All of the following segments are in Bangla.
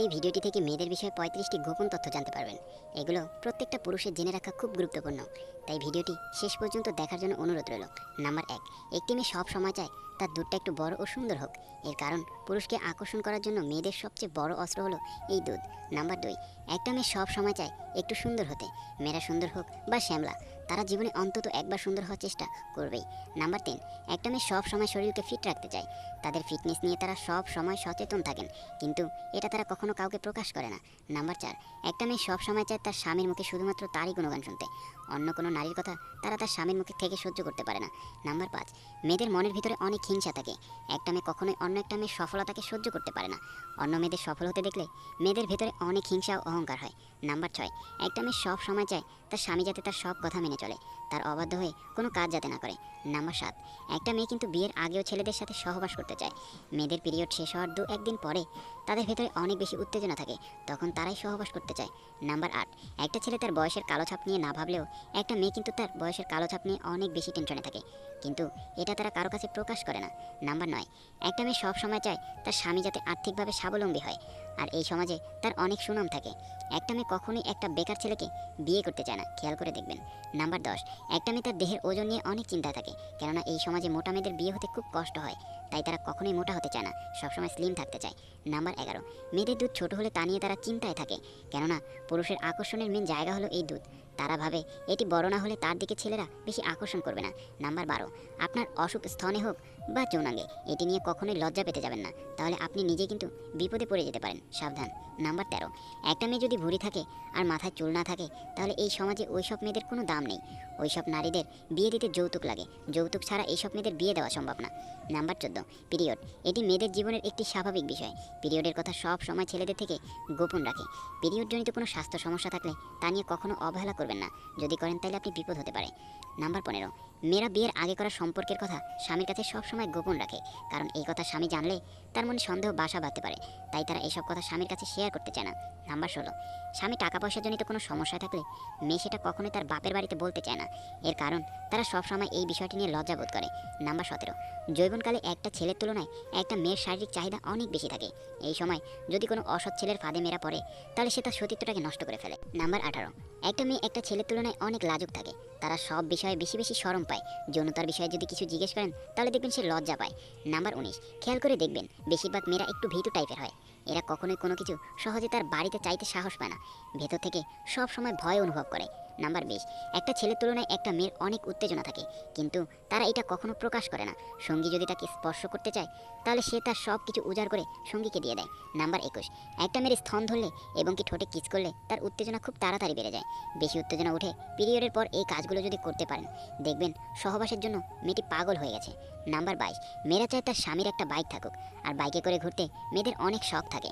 এই ভিডিওটি থেকে মেয়েদের বিষয়ে পঁয়ত্রিশটি গোপন তথ্য জানতে পারবেন। এগুলো প্রত্যেকটা পুরুষের জেনে রাখা খুব গুরুত্বপূর্ণ। তাই ভিডিওটি শেষ পর্যন্ত দেখার জন্য অনুরোধ রইল। নাম্বার এক, একটি মেয়ে সব সময় চায় তার দুধটা একটু বড় ও সুন্দর হোক। এর কারণ, পুরুষকে আকর্ষণ করার জন্য মেয়েদের সবচেয়ে বড় অস্ত্র হলো এই দুধ। নাম্বার দুই, একটা মেয়ে সব সময় চায় একটু সুন্দর হতে। মেয়েরা সুন্দর হোক বা শ্যামলা, তারা জীবনে অন্তত একবার সুন্দর হওয়ার চেষ্টা করবেই। নাম্বার তিন, একটা মেয়ে সব সময় শরীরকে ফিট রাখতে চায়। তাদের ফিটনেস নিয়ে তারা সব সময় সচেতন থাকেন, কিন্তু এটা তারা কখনো কাউকে প্রকাশ করে না। নাম্বার চার, একটা মেয়ে সব সময় চায় তার স্বামীর মুখে শুধুমাত্র তারই গুণগান শুনতে। অন্য কোনো নারীর কথা তারা তার স্বামীর মুখে থেকে সহ্য করতে পারে না। নাম্বার পাঁচ, মেয়েদের মনের ভিতরে অনেক হিংসা থাকে। একটা মেয়ে কখনোই অন্য একটা মেয়ের সফলতাকে সহ্য করতে পারে না। অন্য মেয়েদের সফল হতে দেখলে মেয়েদের ভেতরে অনেক হিংসা ও অহংকার হয়। নাম্বার ছয়, একটা মেয়ে সব সময় চায় তার স্বামী যাতে তার সব কথা মেনে চলে। তার অবাধ্য হয়ে কোনো কাজ যাতে না করে। নাম্বার সাত, একটা মেয়ে কিন্তু বিয়ের আগেও ছেলেদের সাথে সহবাস করতে চায়। মেয়েদের পিরিয়ড শেষ হওয়ার দু একদিন পরে তাদের ভেতরে অনেক বেশি উত্তেজনা থাকে, তখন তারাই সহবাস করতে চায়। নাম্বার আট, একটা ছেলে তার বয়সের কালো ছাপ নিয়ে না ভাবলেও একটা মেয়ে কিন্তু তার বয়সের কালো ছাপ নিয়ে অনেক বেশি টেনশনে থাকে। কিন্তু এটা তারা কারও কাছে প্রকাশ করে না। নাম্বার নয়, একটা মেয়ে সব সময় চায় তার স্বামী যাতে আর্থিকভাবে স্বাবলম্বী হয়। আর এই সমাজে তার অনেক সুনাম থাকে। একটা মেয়ে কখনোই একটা বেকার ছেলেকে বিয়ে করতে চায় না, খেয়াল করে দেখবেন। নাম্বার দশ, একটা মেয়ে তার দেহের ওজন নিয়ে অনেক চিন্তা থাকে, কেননা এই সমাজে মোটা মেয়েদের বিয়ে হতে খুব কষ্ট হয়, তাই তারা কখনোই মোটা হতে চায় না, সবসময় স্লিম থাকতে চায়। নাম্বার এগারো, মেয়েদের দুধ ছোট হলে তা নিয়ে তারা চিন্তায় থাকে, কেননা পুরুষের আকর্ষণের মেন জায়গা হলো এই দুধ। তারা ভাবে এটি বড় না হলে তার দিকে ছেলেরা বেশি আকর্ষণ করবে না। নাম্বার বারো, আপনার অসুখ স্থনে হোক বা যৌনাঙ্গে, এটি নিয়ে কখনোই লজ্জা পেতে যাবেন না। তাহলে আপনি নিজে কিন্তু বিপদে পড়ে যেতে পারেন। সাবধান। নাম্বার তেরো, একটা মেয়ে যদি ভুঁড়ি থাকে আর মাথায় চুল না থাকে, তাহলে এই সমাজে ওইসব মেয়েদের কোনো দাম নেই। ওইসব নারীদের বিয়ে দিতে যৌতুক লাগে। যৌতুক ছাড়া এইসব মেয়েদের বিয়ে দেওয়া সম্ভব না। নাম্বার চোদ্দ, পিরিয়ড। এটি মেয়েদের জীবনের একটি স্বাভাবিক বিষয়। পিরিয়ডের কথা সব সময় ছেলেদের থেকে গোপন রাখে। পিরিয়ডজনিত কোনো স্বাস্থ্য সমস্যা থাকলে তা নিয়ে কখনো অবহেলা করবেন না। যদি করেন তাহলে আপনি বিপদ হতে পারে। নাম্বার পনেরো। মেয়েরা বিয়ের আগে করা সম্পর্কের কথা স্বামীর কাছে সবসময় গোপন রাখে, কারণ এই কথা স্বামী জানলে তার মনে সন্দেহ বাসা বাঁধতে পারে, তাই তারা এসব কথা স্বামীর কাছে শেয়ার করতে চায় না। নাম্বার ষোলো, স্বামী টাকা পয়সা জনিত কোনো সমস্যা থাকলে মেয়ে সেটা কখনোই তার বাপের বাড়িতে বলতে চায় না। এর কারণ, তারা সবসময় এই বিষয়টি নিয়ে লজ্জা বোধ করে। নাম্বার সতেরো, যৌবনকালে একটা ছেলের তুলনায় একটা মেয়ের শারীরিক চাহিদা অনেক বেশি থাকে। এই সময় যদি কোনো অসৎ ছেলের ফাঁদে মেয়েরা পড়ে, তাহলে সে তার সতীত্বটাকে নষ্ট করে ফেলে। নাম্বার আঠারো, একটা মেয়ে একটা ছেলের তুলনায় অনেক লাজুক থাকে। তারা সব বিষয়ে বেশি বেশি সরম পায়। যৌনতার বিষয়ে যদি কিছু জিজ্ঞেস করেন, তাহলে দেখবেন সে লজ্জা পায়। নাম্বার উনিশ, খেয়াল করে দেখবেন, বেশিরভাগ মেয়েরা একটু ভীতু টাইপের হয়। এরা কখনোই কোনো কিছু সহজে তার বাড়িতে চাইতে সাহস পায় না। ভেতর থেকে সব সময় ভয় অনুভব করে। নাম্বার বিশ, একটা ছেলের তুলনায় একটা মেয়ের অনেক উত্তেজনা থাকে। কিন্তু তারা এটা কখনো প্রকাশ করে না। সঙ্গী যদি তাকে স্পর্শ করতে চায়, তাহলে সে তার সব কিছু উজাড় করে সঙ্গীকে দিয়ে দেয়। নাম্বার একুশ, একটা মেয়ের স্থন ধরলে এবং কি ঠোঁটে কিস করলে তার উত্তেজনা খুব তাড়াতাড়ি বেড়ে যায়। বেশি উত্তেজনা উঠে পিরিয়ডের পর এই কাজগুলো যদি করতে পারেন, দেখবেন সহবাসের জন্য মেয়েটি পাগল হয়ে গেছে। নাম্বার বাইশ, মেয়েরা চায় তার স্বামীর একটা বাইক থাকুক। আর বাইকে করে ঘুরতে মেয়েদের অনেক শখ থাকে।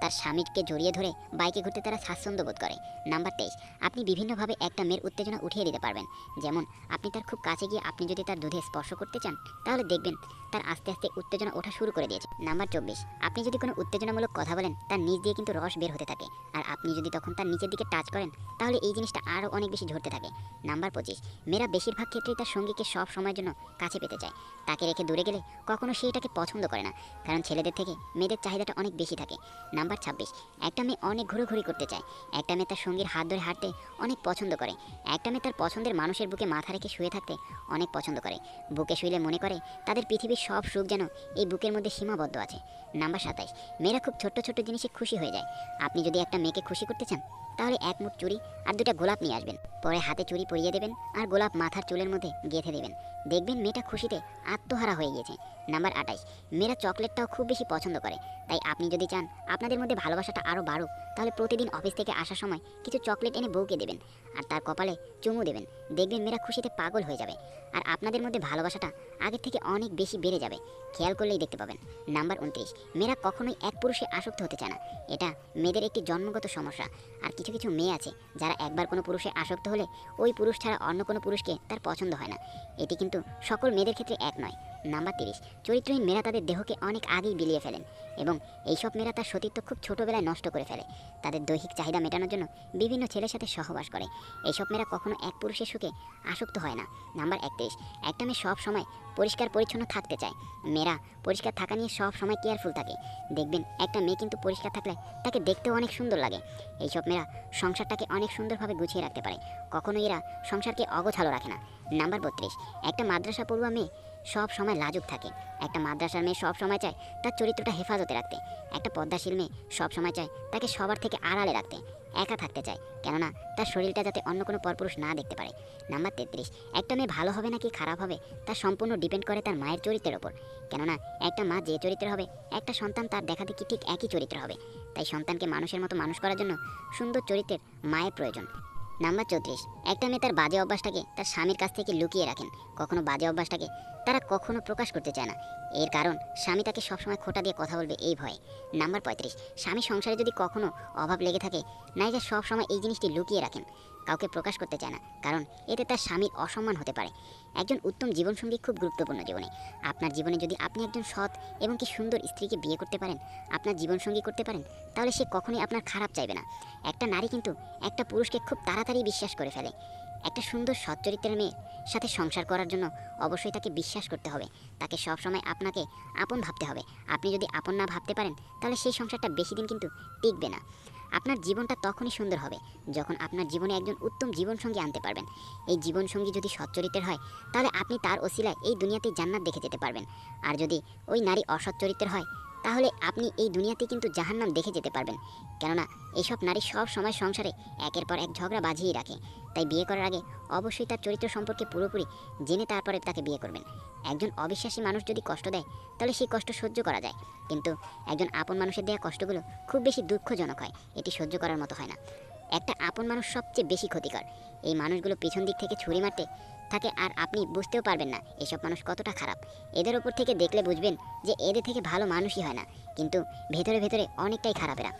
তার স্বামীকে জড়িয়ে ধরে বাইকে ঘুরতে তারা স্বাচ্ছন্দ্য বোধ করে। নাম্বার তেইশ, আপনি বিভিন্নভাবে একটা মেয়ের উত্তেজনা উঠিয়ে দিতে পারবেন। যেমন, আপনি তার খুব কাছে গিয়ে আপনি যদি তার দুধে স্পর্শ করতে চান, তাহলে দেখবেন তার আস্তে আস্তে উত্তেজনা ওঠা শুরু করে দিয়েছে। নাম্বার চব্বিশ, আপনি যদি কোনো উত্তেজনামূলক কথা বলেন, তার নিচ দিয়ে কিন্তু রস বের হতে থাকে। আর আপনি যদি তখন তার নিচের দিকে টাচ করেন, তাহলে এই জিনিসটা আরও অনেক বেশি ঝরতে থাকে। নাম্বার পঁচিশ, মেয়েরা বেশিরভাগ ক্ষেত্রেই তার সঙ্গীকে সব সময়ের জন্য কাছে পেতে চায়। তাকে রেখে দূরে গেলে কখনো সে এটাকে পছন্দ করে না। কারণ ছেলেদের থেকে মেয়েদের চাহিদাটা অনেক বেশি থাকে। নাম্বার ছাব্বিশ। একটা মেয়ে অনেক ঘুরোঘুরি করতে চায়। একটা মেয়ে তার সঙ্গীর হাত ধরে হাঁটতে অনেক পছন্দ করে। একটা মেয়ে তার পছন্দের মানুষের বুকে মাথা রেখে শুয়ে থাকতে অনেক পছন্দ করে। বুকে শুইলে মনে করে তাদের পৃথিবীর সব সুখ যেন এই বুকের মধ্যে সীমাবদ্ধ আছে। নাম্বার সাতাইশ। মেয়েরা খুব ছোট্ট ছোট্ট জিনিসে খুশি হয়ে যায়। আপনি যদি একটা মেয়েকে খুশি করতে চান, তাহলে এক মুঠ চুড়ি আর দুটা গোলাপ নিয়ে আসবেন। পরে হাতে চুরি পরিয়ে দেবেন আর গোলাপ মাথার চুলের মধ্যে গেঁথে দেবেন। দেখবেন মেয়েটা খুশিতে আত্মহারা হয়ে গিয়েছে। নাম্বার আঠাইশ মেয়েরা চকলেটটাও খুব বেশি পছন্দ করে। তাই আপনি যদি চান আপনাদের মধ্যে ভালোবাসাটা আরও বাড়ুক, তাহলে প্রতিদিন অফিস থেকে আসার সময় কিছু চকলেট এনে বউকে দেবেন আর তার কপালে চুমু দেবেন। দেখবেন মেয়েরা খুশিতে পাগল হয়ে যাবে। আর আপনাদের মধ্যে ভালোবাসাটা আগের থেকে অনেক বেশি বেড়ে যাবে। খেয়াল করলেই দেখতে পাবেন। নাম্বার উনত্রিশ, মেয়েরা কখনোই এক পুরুষে আসক্ত হতে চায় না। এটা মেয়েদের একটি জন্মগত সমস্যা। আর কিছু কিছু মেয়ে আছে যারা একবার কোনো পুরুষে আসক্ত হলে ওই পুরুষ ছাড়া অন্য কোনো পুরুষকে তার পছন্দ হয় না। এটি কিন্তু সকল মেয়েদের ক্ষেত্রে এক নয়। নাম্বার তিরিশ, চরিত্রহীন মেয়েরা তাদের দেহকে অনেক আগেই বিলিয়ে ফেলেন এবং এইসব মেয়েরা তার সতীত্ব খুব ছোটোবেলায় নষ্ট করে ফেলে। তাদের দৈহিক চাহিদা মেটানোর জন্য বিভিন্ন ছেলের সাথে সহবাস করে। এইসব মেয়েরা কখনো এক পুরুষের সুখে আসক্ত হয় না। নাম্বার একত্রিশ, একটা মেয়ে সব সময় পরিষ্কার পরিচ্ছন্ন থাকতে চায়। মেয়েরা পরিষ্কার থাকা নিয়ে সব সময় কেয়ারফুল থাকে। দেখবেন, একটা মেয়ে কিন্তু পরিষ্কার থাকলে তাকে দেখতেও অনেক সুন্দর লাগে। এইসব মেয়েরা সংসারটাকে অনেক সুন্দরভাবে গুছিয়ে রাখতে পারে। কখনো এরা সংসারকে অগোছালো রাখে না। নাম্বার বত্রিশ, একটা মাদ্রাসা পড়ুয়া মেয়ে সব সময় লাজুক থাকে। একটা মাদ্রাসার মেয়ে সব সময় চায় তার চরিত্রটা হেফাজতে রাখতে। একটা পদ্মাশীল মেয়ে সব সময় চায় তাকে সবার থেকে আড়ালে রাখতে। একা থাকতে চায়, কেননা তার শরীরটা যাতে অন্য কোনো পরপুরুষ না দেখতে পারে। নাম্বার তেত্রিশ, একটা মেয়ে ভালো হবে নাকি খারাপ হবে তা সম্পূর্ণ ডিপেন্ড করে তার মায়ের চরিত্রের ওপর। কেননা একটা মা যে চরিত্র হবে, একটা সন্তান তার দেখা দেখি ঠিক একই চরিত্র হবে। তাই সন্তানকে মানুষের মতো মানুষ করার জন্য সুন্দর চরিত্রের মায়ের প্রয়োজন। নাম্বার চৌত্রিশ, একটা মেয়ে তার বাজে অভ্যাসটাকে তার স্বামীর কাছ থেকে লুকিয়ে রাখেন। কখনো বাজে অভ্যাসটাকে তারা কখনো প্রকাশ করতে চায় না। এর কারণ, স্বামী তাকে সবসময় খোটা দিয়ে কথা বলবে এই ভয়ে। নাম্বার পঁয়ত্রিশ, স্বামী সংসারে যদি কখনো অভাব লেগে থাকে নাইজা সব সময় এই জিনিসটি লুকিয়ে রাখেন। কাউকে প্রকাশ করতে চায় না, কারণ এতে তার স্বামীর অসম্মান হতে পারে। একজন উত্তম জীবনসঙ্গী খুব গুরুত্বপূর্ণ জীবনে। আপনার জীবনে যদি আপনি একজন সৎ এবং কি সুন্দর স্ত্রীকে বিয়ে করতে পারেন, আপনার জীবনসঙ্গী করতে পারেন, তাহলে সে কখনোই আপনার খারাপ চাইবে না। একটা নারী কিন্তু একটা পুরুষকে খুব তাড়াতাড়ি বিশ্বাস করে ফেলে। একটা সুন্দর সৎ চরিত্রের সাথে সংসার করার জন্য অবশ্যই তাকে বিশ্বাস করতে হবে। তাকে সবসময় আপনাকে আপন ভাবতে হবে। আপনি যদি আপন না ভাবতে পারেন, তাহলে সেই সংসারটা বেশি দিন কিন্তু টিকবে না। আপনার জীবনটা তখনই সুন্দর হবে, যখন আপনার জীবনে একজন উত্তম জীবনসঙ্গী আনতে পারবেন। এই জীবনসঙ্গী যদি সৎ চরিত্রের হয়, তাহলে আপনি তার ওসিলায় এই দুনিয়াতে জান্নাত দেখে যেতে পারবেন। আর যদি ওই নারী অসৎ চরিত্রের হয় তাহলে আপনি এই দুনিয়াতে কিন্তু জাহান্নাম দেখে যেতে পারবেন। কেননা এইসব নারী সব সময় সংসারে একের পর এক ঝগড়া বাজিয়ে রাখে। তাই বিয়ে করার আগে অবশ্যই তার চরিত্র সম্পর্কে পুরোপুরি জেনে তারপরে তাকে বিয়ে করবেন। একজন অবিশ্বাসী মানুষ যদি কষ্ট দেয়, তাহলে সেই কষ্ট সহ্য করা যায়। কিন্তু একজন আপন মানুষের দেওয়া কষ্টগুলো খুব বেশি দুঃখজনক হয়। এটি সহ্য করার মতো হয় না। একটা আপন মানুষ সবচেয়ে বেশি ক্ষতিকর। এই মানুষগুলো পিছন দিক থেকে ছুরি মারতে থাকে আর আপনি বুঝতেও পারবেন না এসব মানুষ কতটা খারাপ। এদের ওপর থেকে দেখলে বুঝবেন যে এদের থেকে ভালো মানুষই হয় না, কিন্তু ভেতরে ভেতরে অনেকটাই খারাপ এরা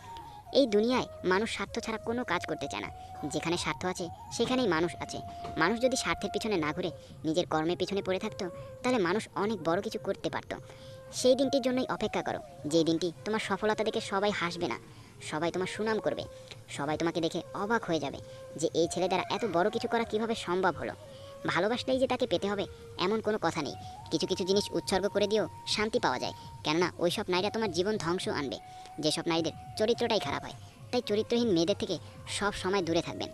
এই দুনিয়ায় মানুষ স্বার্থ ছাড়া কোনো কাজ করতে চায় না। যেখানে স্বার্থ আছে, সেখানেই মানুষ আছে। মানুষ যদি স্বার্থের পিছনে না ঘুরে নিজের কর্মের পিছনে পড়ে থাকতো, তাহলে মানুষ অনেক বড় কিছু করতে পারত। সেই দিনটির জন্যই অপেক্ষা করো। যেই দিনটি তোমার সফলতা দেখে সবাই হাসবে না, সবাই তোমার সুনাম করবে। সবাই তোমাকে দেখে অবাক হয়ে যাবে যে এই ছেলে দ্বারা এত বড় কিছু করা কীভাবে সম্ভব হলো। ভালোবাসলেই যে তাকে পেতে হবে, এমন কোনো কথা নেই। কিছু কিছু জিনিস উৎসর্গ করে দিয়েও শান্তি পাওয়া যায়। কেননা ওইসব নারীরা তোমার জীবন ধ্বংস আনবে। যেসব নারীদের চরিত্রটাই খারাপ হয়, তাই চরিত্রহীন মেয়েদের থেকে সব সময় দূরে থাকবেন।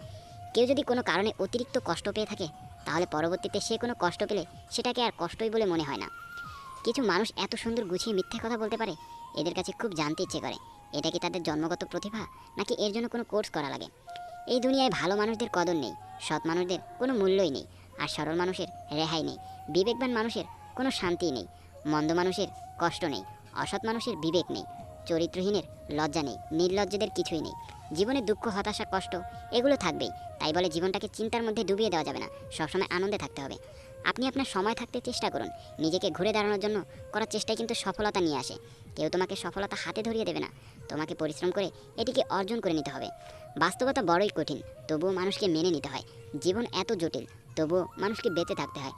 কেউ যদি কোনো কারণে অতিরিক্ত কষ্ট পেয়ে থাকে, তাহলে পরবর্তীতে সে কোনো কষ্ট পেলে সেটাকে আর কষ্টই বলে মনে হয় না। কিছু মানুষ এত সুন্দর গুছিয়ে মিথ্যে কথা বলতে পারে, এদের কাছে খুব জানতে ইচ্ছে করে। এটা কি তাদের জন্মগত প্রতিভা, নাকি এর জন্য কোনো কোর্স করা লাগে? এই দুনিয়ায় ভালো মানুষদের কদর নেই, সৎ মানুষদের কোনো মূল্যই নেই, আর সরল মানুষের রেহাই নেই, বিবেকবান মানুষের কোনো শান্তি নেই, মন্দ মানুষের কষ্ট নেই, অসৎ মানুষের বিবেক নেই, চরিত্রহীনের লজ্জা নেই, নির্লজ্জদের কিছুই নেই। জীবনে দুঃখ, হতাশা, কষ্ট, এগুলো থাকবেই, তাই বলে জীবনটাকে চিন্তার মধ্যে ডুবিয়ে দেওয়া যাবে না, সবসময় আনন্দে থাকতে হবে। আপনি আপনার সময় থাকতে চেষ্টা করুন। নিজেকে ঘুরে দাঁড়ানোর জন্য করার চেষ্টায় কিন্তু সফলতা নিয়ে আসে। কেউ তোমাকে সফলতা হাতে ধরিয়ে দেবে না। তোমাকে পরিশ্রম করে এটিকে অর্জন করে নিতে হবে। বাস্তবতা বড়ই কঠিন, তবুও মানুষকে মেনে নিতে হয়। জীবন এত জটিল, তবুও মানুষকে বেঁচে থাকতে হয়।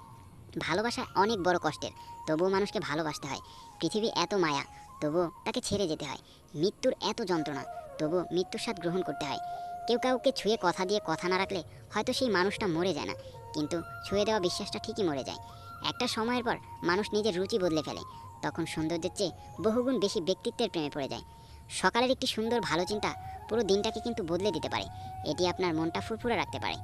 ভালোবাসা অনেক বড় কষ্টের, তবুও মানুষকে ভালোবাসতে হয়। পৃথিবী এত মায়া, তবুও তাকে ছেড়ে যেতে হয়। মৃত্যুর এত যন্ত্রণা, তবুও মৃত্যুর স্বাদ গ্রহণ করতে হয়। কেউ কাউকে ছুঁয়ে কথা দিয়ে কথা না রাখলে হয়তো সেই মানুষটা মরে যায় না। কিন্তু ছুঁয়ে দেওয়া বিশ্বাসটা ঠিকই মরে যায়। একটা সময়ের পর মানুষ নিজের রুচি বদলে ফেলে, তখন সৌন্দর্যের চেয়ে বহুগুণ বেশি ব্যক্তিত্বের প্রেমে পড়ে যায়। সকালের একটি সুন্দর ভালো চিন্তা পুরো দিনটাকে কিন্তু বদলে দিতে পারে। এটি আপনার মনটা ফুরফুরে রাখতে পারে।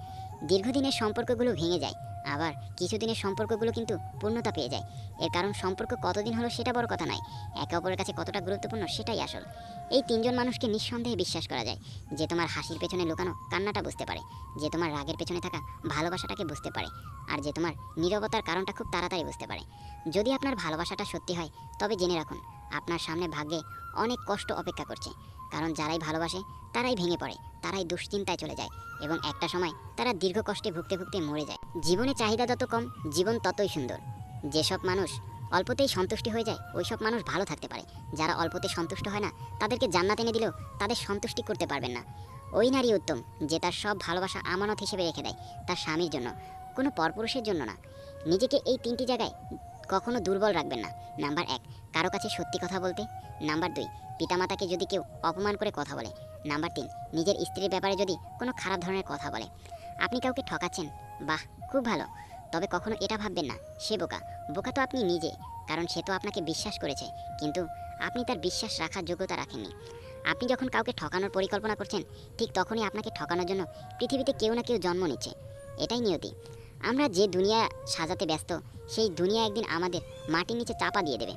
দীর্ঘদিনের সম্পর্কগুলো ভেঙে যায়। আবার কিছুদিনের সম্পর্কগুলো কিন্তু পূর্ণতা পেয়ে যায়। এর কারণ সম্পর্ক কতদিন হলো সেটা বড় কথা নয়। একে অপরের কাছে কতটা গুরুত্বপূর্ণ সেটাই আসল। এই তিনজন মানুষকে নিঃসন্দেহে বিশ্বাস করা যায়। যে তোমার হাসির পেছনে লুকানো কান্নাটা বুঝতে পারে। যে তোমার রাগের পেছনে থাকা ভালোবাসাটাকে বুঝতে পারে। আর যে তোমার নিরবতার কারণটা খুব তাড়াতাড়ি বুঝতে পারে। যদি আপনার ভালোবাসাটা সত্যি হয়, তবে জেনে রাখুন আপনার সামনে ভাগ্যে অনেক কষ্ট অপেক্ষা করছে। কারণ যারাই ভালোবাসে, তারাই ভেঙে পড়ে, তারাই দুশ্চিন্তায় চলে যায় এবং একটা সময় তারা দীর্ঘ কষ্টে ভুগতে ভুগতে মরে যায়। জীবনে চাহিদা যত কম, জীবন ততই সুন্দর। যেসব মানুষ অল্পতেই সন্তুষ্টি হয়ে যায়, ওইসব মানুষ ভালো থাকতে পারে। যারা অল্পতে সন্তুষ্ট হয় না, তাদেরকে জান্নাত এনে দিলেও তাদের সন্তুষ্টি করতে পারবেন না। ওই নারী উত্তম, যে তার সব ভালোবাসা আমানত হিসেবে রেখে দেয়, তার স্বামীর জন্য, কোনো পরপুরুষের জন্য না। নিজেকে এই তিনটি জায়গায় কখনো দুর্বল রাখবেন না। নাম্বার এক কারও কাছে সত্যি কথা বলতে? নাম্বার দুই, পিতামাতাকে যদি কেউ অপমান করে কথা বলে। নাম্বার তিন, নিজের স্ত্রীর ব্যাপারে যদি কোনো খারাপ ধরনের কথা বলে। আপনি কাউকে ঠকাচ্ছেন? বাহ, খুব ভালো। তবে কখনো এটা ভাববেন না, সে বোকা। বোকা তো আপনি নিজে, কারণ সে তো আপনাকে বিশ্বাস করেছে। কিন্তু আপনি তার বিশ্বাস রাখার যোগ্যতা রাখেননি। আপনি যখন কাউকে ঠকানোর পরিকল্পনা করছেন, ঠিক তখনই আপনাকে ঠকানোর জন্য পৃথিবীতে কেউ না কেউ জন্ম নিচ্ছে। এটাই নিয়তি। আমরা যে দুনিয়া সাজাতে ব্যস্ত, সেই দুনিয়া একদিন আমাদের মাটির নিচে চাপা দিয়ে দেবে।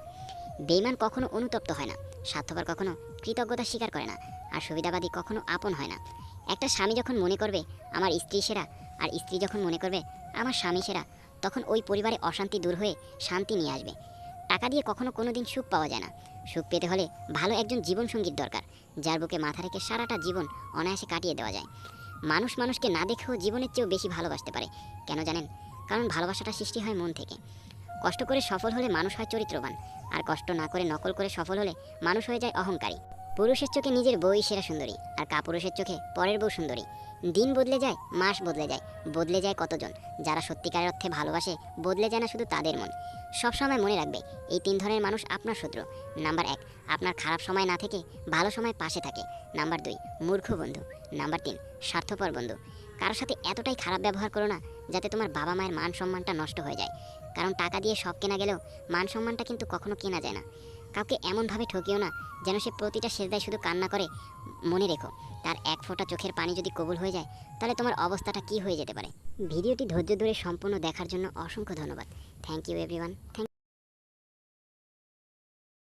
বেইমান কখনো অনুতপ্ত হয় না, স্বার্থপর কখনো কৃতজ্ঞতা স্বীকার করে না, আর সুবিধাবাদী কখনো আপন হয় না। একটা স্বামী যখন মনে করবে আমার স্ত্রী সেরা, আর স্ত্রী যখন মনে করবে আমার স্বামী সেরা, তখন ওই পরিবারে অশান্তি দূর হয়ে শান্তি নিয়ে আসবে। টাকা দিয়ে কখনো কোনো দিন সুখ পাওয়া যায় না। সুখ পেতে হলে ভালো একজন জীবনসঙ্গীর দরকার, যার বুকে মাথা রেখে সারাটা জীবন অনায়াসে কাটিয়ে দেওয়া যায়। মানুষ মানুষকে না দেখেও জীবনের চেয়েও বেশি ভালোবাসতে পারে, কেন জানেন? কারণ ভালোবাসাটা সৃষ্টি হয় মন থেকে। কষ্ট করে সফল হলে মানুষ হয় চরিত্রবান, আর কষ্ট না করে নকল করে সফল হলে মানুষ হয়ে যায় অহংকারী। পুরুষের চোখে নিজের বই সেরা সুন্দরী, আর কাপুরুষের চোখে পরের বউ সুন্দরী। দিন বদলে যায়, মাস বদলে যায় বদলে যায় কতজন, যারা সত্যিকারের অর্থে ভালোবাসে, বদলে যায় না শুধু তাদের মন। সবসময় মনে রাখবে, এই তিন ধরনের মানুষ আপনার শত্রু। নাম্বার এক, আপনার খারাপ সময় না থেকে, ভালো সময় পাশে থাকে। নাম্বার দুই, মূর্খ বন্ধু। নাম্বার তিন, স্বার্থপর বন্ধু। কারোর সাথে এতটাই খারাপ ব্যবহার করো না যাতে তোমার বাবা মায়ের মান সম্মানটা নষ্ট হয়ে যায়। কারণ টাকা দিয়ে সব কেনা গেলেও মান সম্মানটা কিন্তু কখনো কেনা যায় না। কাউকে এমনভাবে ঠকিও না যেন সে প্রতিটা সেজদায় শুধু কান্না করে মনে রেখো। তার এক ফোঁটা চোখের পানি যদি কবুল হয়ে যায়, তাহলে তোমার অবস্থাটা কি হয়ে যেতে পারে? ভিডিওটি ধৈর্য ধরে সম্পূর্ণ দেখার জন্য অসংখ্য ধন্যবাদ। Thank you everyone thank